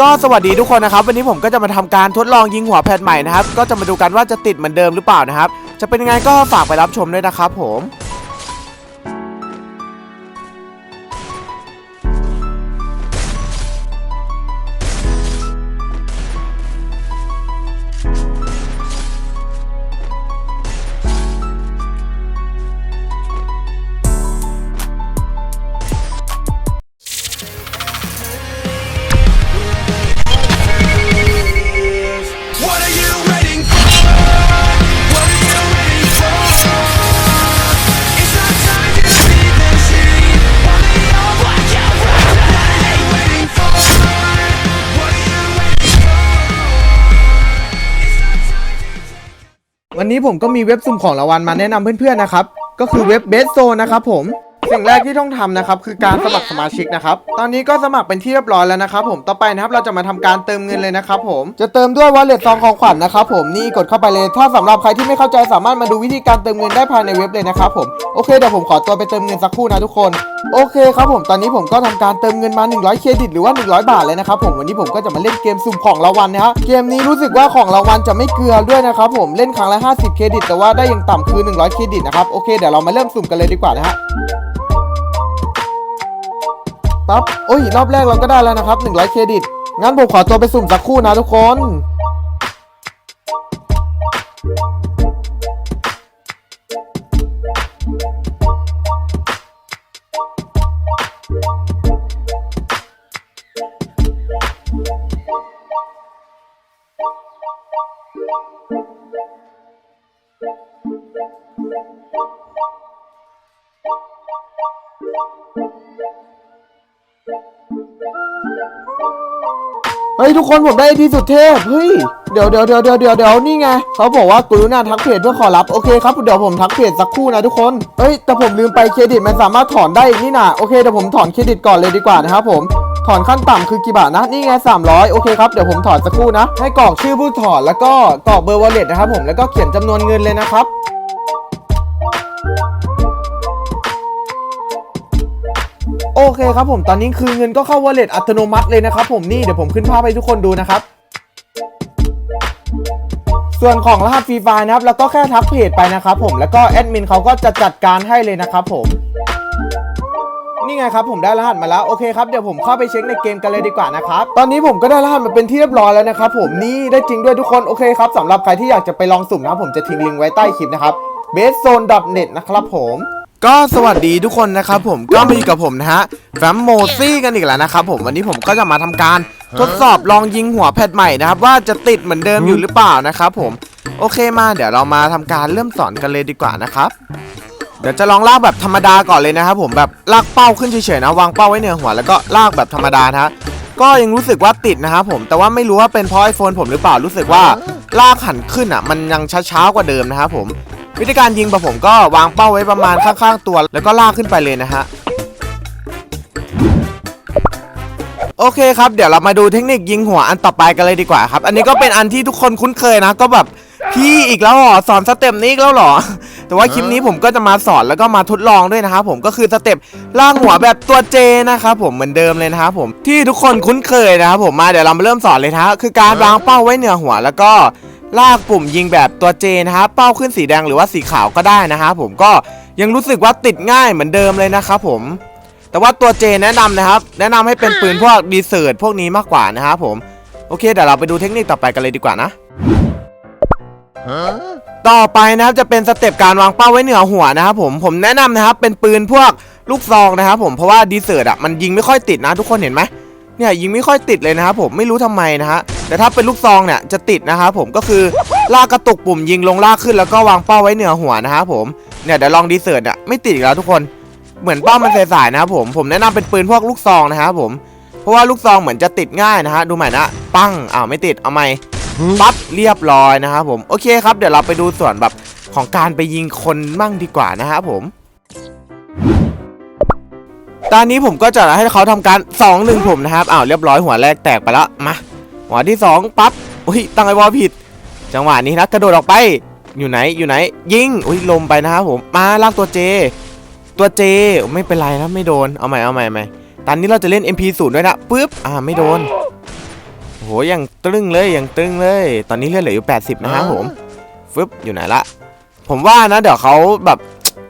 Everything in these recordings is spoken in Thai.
ก็สวัสดีทุกคนนะครับ วันนี้ผมก็จะมาทำการทดลองยิงหัวแพทใหม่นะครับ ก็จะมาดูกันว่าจะติดเหมือนเดิมหรือเปล่านะครับ จะเป็นยังไงก็ฝากไปรับชมด้วยนะครับผม วันนี้ผมก็มีเว็บสุ่มของรางวัลมาแนะนำเพื่อนๆนะครับ ก็คือเว็บเบสโซนะครับผม สิ่งแรกที่ต้องทำนะครับคือการสมัครสมาชิกนะครับ ตอนนี้ก็สมัครเป็นที่เรียบร้อยแล้วนะครับผม ต่อไปนะครับเราจะมาทำการเติมเงินเลยนะครับผม จะเติมด้วยวอลเล็ตซองของขวัญนะครับผม นี่กดเข้าไปเลย ถ้าสำหรับใครที่ไม่เข้าใจสามารถมาดูวิธีการเติมเงินได้ภายในเว็บเลยนะครับผม โอเคเดี๋ยวผมขอตัวไปเติมเงินสักครู่นะทุกคน โอเคครับผม ตอนนี้ผมก็ทำการเติมเงินมา 100 เครดิตหรือว่า 100 บาทเลยนะครับผมวันนี้ผมก็จะมาเล่นเกมสุ่มของรางวัลนะฮะ เกมนี้รู้สึกว่าของรางวัลจะไม่เกลือด้วยนะครับผม เล่นครั้งละ 50 เครดิต แต่ว่าได้ย่างต่ำคือ 100 เครดิตนะครับ โอเค เดี๋ยวเรามาเริ่มสุ่มกันเลยดีกว่านะฮะ ปั๊บโอ้ย รอบแรกเราก็ได้แล้วนะครับ100เครดิต งั้นผมขอตัวไปสุ่มสักคู่นะทุกคนเฮ้ยทุกคนผมได้ที่สุดเทพเฮ้ยเดี๋ยวเดี๋ยวเดี๋ยวเดี๋ยวเดี๋ยวเดี๋ยวนี่ไงเขาบอกว่ากรุณาทักเพจเพื่อขอรับโอเคครับเดี๋ยวผมทักเพจสักครู่นะทุกคนเฮ้ยแต่ผมลืมไปเครดิตมันสามารถถอนได้อีกนี่นะโอเคเดี๋ยวผมถอนเครดิตก่อนเลยดีกว่านะครับผมถอนขั้นต่ำคือกี่บาทนะ นี่ไง 300 โอเคครับ เดี๋ยวผมถอนสักครู่นะ ให้กรอกชื่อผู้ถอนแล้วก็กรอกเบอร์วอลเล็ตนะครับผมแล้วก็เขียนจำนวนเงินเลยนะครับ โอเคครับผมตอนนี้คือเงินก็เข้าวอลเล็ตอัตโนมัติเลยนะครับผมนี่เดี๋ยวผมขึ้นภาพให้ทุกคนดูนะครับ ส่วนของรหัสฟรีไฟล์นะครับแล้วก็แค่ทักเพจไปนะครับผมแล้วก็แอดมินเขาก็จะจัดการให้เลยนะครับผมนี่ไงครับผมได้รหัสมาแล้วโอเคครับเดี๋ยวผมเข้าไปเช็คในเกมกันเลยดีกว่านะครับตอนนี้ผมก็ได้รหัสมาเป็นที่เรียบร้อยแล้วนะครับผมนี่ได้จริงด้วยทุกคนโอเคครับสำหรับใครที่อยากจะไปลองสุ่มนะผมจะทิ้งลิงก์ไว้ใต้คลิปนะครับ b a s e z o n e n e t นะครับผม ก็สวัสดีทุกคนนะครับผมก็มาอยู่กับผมนะฮะแฟมโมซี่กันอีกแล้วนะครับผมวันนี้ผมก็จะมาทำการทดสอบลองยิงหัวแพทใหม่นะครับ ว่าจะติดเหมือนเดิมอยู่หรือเปล่านะครับผมโอเคมาเดี๋ยวเรามาทำการเริ่มสอนกันเลยดีกว่านะครับ เดี๋ยวจะลองลากแบบธรรมดาก่อนเลยนะครับผมแบบลากเป้าขึ้นเฉยๆนะวางเป้าไว้เหนือหัวแล้วก็ลากแบบธรรมดานะฮะก็ยังรู้สึกว่าติดนะครับผมแต่ว่าไม่รู้ว่าเป็นเพราะไอโฟนผมหรือเปล่ารู้สึกว่าลากหันขึ้นอะ มันยังช้าๆกว่าเดิมนะครับผม วิธีการยิงแบบผมก็วางเป้าไว้ประมาณข้างๆตัว แล้วก็ลากขึ้นไปเลยนะฮะโอเคครับ เดี๋ยวเรามาดูเทคนิคยิงหัวอันต่อไปกันเลยดีกว่าครับ อันนี้ก็เป็นอันที่ทุกคนคุ้นเคยนะ ก็แบบพี่อีกแล้วเหรอสอนสเต็ปนี้อีกแล้วเหรอ แต่ว่าคลิปนี้ผมก็จะมาสอนแล้วก็มาทดลองด้วยนะครับผมก็คือสเต็ปล่างหัวแบบตัวเจนะครับผมเหมือนเดิมเลยนะครับผมที่ทุกคนคุ้นเคยนะครับผมมาเดี๋ยวเรามาเริ่มสอนเลยนะคือการวางเป้าไว้เหนือหัวแล้วก็ ลากปุ่มยิงแบบตัวเจนะครับเป้าขึ้นสีแดงหรือว่าสีขาวก็ได้นะครับผมก็ยังรู้สึกว่าติดง่ายเหมือนเดิมเลยนะครับผมแต่ว่าตัวเจแนะนำนะครับ แนะนำให้เป็นปืนพวกดีเซอร์พวกนี้มากกว่านะครับผมโอเคเดี๋ยวเราไปดูเทคนิคต่อไปกันเลยดีกว่านะต่อไปนะครับจะเป็นสเต็ปการวางเป้าไว้เหนือหัวนะครับผมผมแนะนำนะครับเป็นปืนพวกลูกซองนะครับผมเพราะว่าดีเซอร์อะมันยิงไม่ค่อยติดนะทุกคนเห็นไหมเนี่ยยิงไม่ค่อยติดเลยนะครับผมไม่รู้ทำไมนะฮะ แต่ถ้าเป็นลูกซองเนี่ยจะติดนะครับผมก็คือลากกระตุกปุ่มยิงลงลากขึ้นแล้วก็วางเป้าไว้เหนือหัวนะครับผมเนี่ยเดี๋ยวลองดีเซอร์อะไม่ติดอีกแล้วทุกคนเหมือนเป้ามันใสๆนะครับผมผมแนะนำเป็นปืนพวกลูกซองนะครับผมเพราะว่าลูกซองเหมือนจะติดง่ายนะฮะดูใหม่นะปั้งอ้าวไม่ติดเอาใหม่ปั๊บเรียบร้อยนะครับผมโอเคครับเดี๋ยวเราไปดูส่วนแบบของการไปยิงคนมั่งดีกว่านะครับผมตอนนี้ผมก็จะให้เขาทำการ2 1ผมนะครับอ้าวเรียบร้อยหัวแรกแตกไปแล้วมา หัวที่2ปั๊บอุ้ยตั้งไอ้วอลผิด จังหวะนี้นะกระโดดออกไปอยู่ไหนอยู่ไหน ยิงอุ้ยลมไปนะครับผมมาลากตัวเจ ตัวเจไม่เป็นไรนะไม่โดนเอาใหม่เอาใหม่ใหม่ตอนนี้เราจะเล่น MP0 ด้วยนะปึ๊บอ่าไม่โดนโหยังตึงเลยยังตึงเลย ตอนนี้เลือดเหลืออยู่ 80 นะฮะผมฟึบอยู่ไหนละ ผมว่านะเดี๋ยวเขาแบบ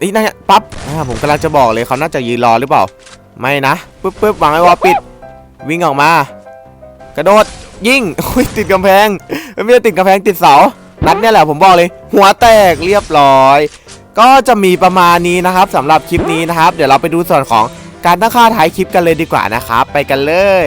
นี่นะปั๊บอ่าผมกำลังจะบอกเลยเขาน่าจะยืนรอหรือเปล่า ไม่นะปึ๊บปึ๊บวางไอ้วอปิด วิ่งออกมา กระโดด ยิงอุ้ยติดกำแพงไม่ใช่ติดกำแพงติดเสานัดเนี่ยแหละผมบอกเลย หัวแตกเรียบร้อย ก็จะมีประมาณนี้นะครับสำหรับคลิปนี้นะครับ เดี๋ยวเราไปดูส่วนของการตั้งค่าท้ายคลิปกันเลยดีกว่านะครับ ไปกันเลย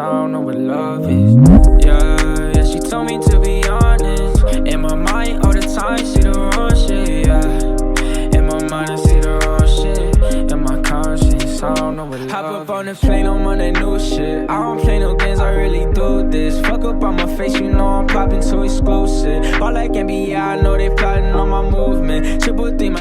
I don't know what love is. Yeah, yeah, she told me to be honest. In my mind, all the time, see the wrong shit. Yeah, in my mind, I see the wrong shit. In my conscience, I don't know what love Hop up on the plane, I'm on that new shit. I don't play no games, I really do this. Fuck up on my face, you know I'm popping too exclusive. All like NBA, I know they plotting on my movement. Triple thing, my